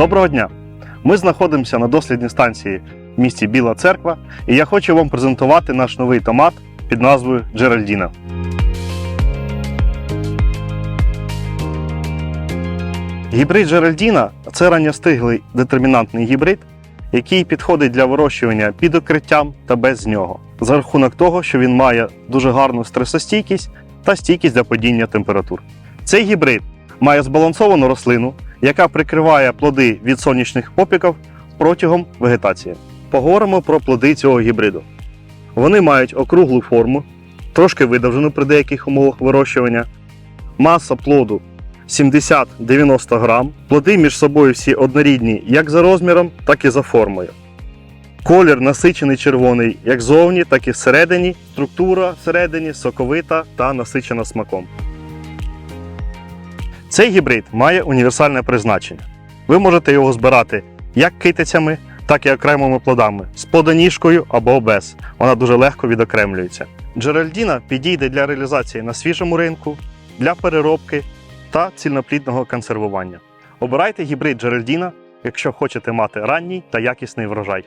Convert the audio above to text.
Доброго дня! Ми знаходимося на дослідній станції в місті Біла Церква, і я хочу вам презентувати наш новий томат під назвою Джеральдіна. Гібрид Джеральдіна це ранньостиглий детермінантний гібрид, який підходить для вирощування під укриттям та без нього, за рахунок того, що він має дуже гарну стресостійкість та стійкість для падіння температур. Цей гібрид має збалансовану рослину, яка прикриває плоди від сонячних опіків протягом вегетації. Поговоримо про плоди цього гібриду. Вони мають округлу форму, трошки видовжену при деяких умовах вирощування, маса плоду 70-90 грам. Плоди між собою всі однорідні як за розміром, так і за формою. Колір насичений червоний як зовні, так і всередині. Структура всередині соковита та насичена смаком. Цей гібрид має універсальне призначення. Ви можете його збирати як китицями, так і окремими плодами з плодоніжкою або без. Вона дуже легко відокремлюється. Джеральдіна підійде для реалізації на свіжому ринку, для переробки та цільноплідного консервування. Обирайте гібрид Джеральдіна, якщо хочете мати ранній та якісний врожай.